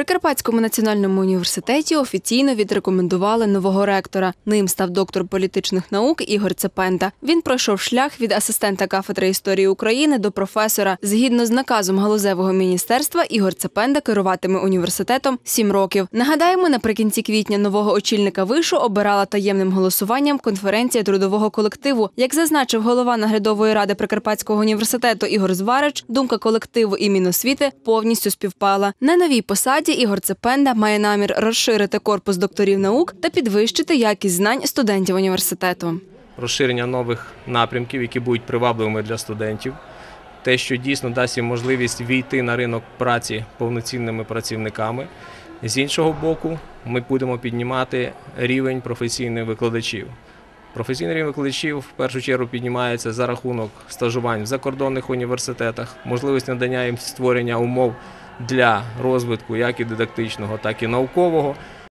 Прикарпатському національному університеті офіційно відрекомендували нового ректора. Ним став доктор політичних наук Ігор Цепенда. Він пройшов шлях від асистента кафедри історії України до професора. Згідно з наказом галузевого міністерства, Ігор Цепенда керуватиме університетом сім років. Нагадаємо, наприкінці квітня нового очільника вишу обирала таємним голосуванням конференція трудового колективу. Як зазначив голова наглядової ради Прикарпатського університету Ігор Зварич, думка колективу і Міносвіти повністю співпала. На новій посаді Ігор Цепенда має намір розширити корпус докторів наук та підвищити якість знань студентів університету. розширення нових напрямків, які будуть привабливими для студентів. Те, що дійсно дасть їм можливість війти на ринок праці повноцінними працівниками. З іншого боку, ми будемо піднімати рівень професійних викладачів. Професійний рівень викладачів в першу чергу піднімається за рахунок стажувань в закордонних університетах, можливість надання їм створення умов для розвитку як і дидактичного, так і наукового.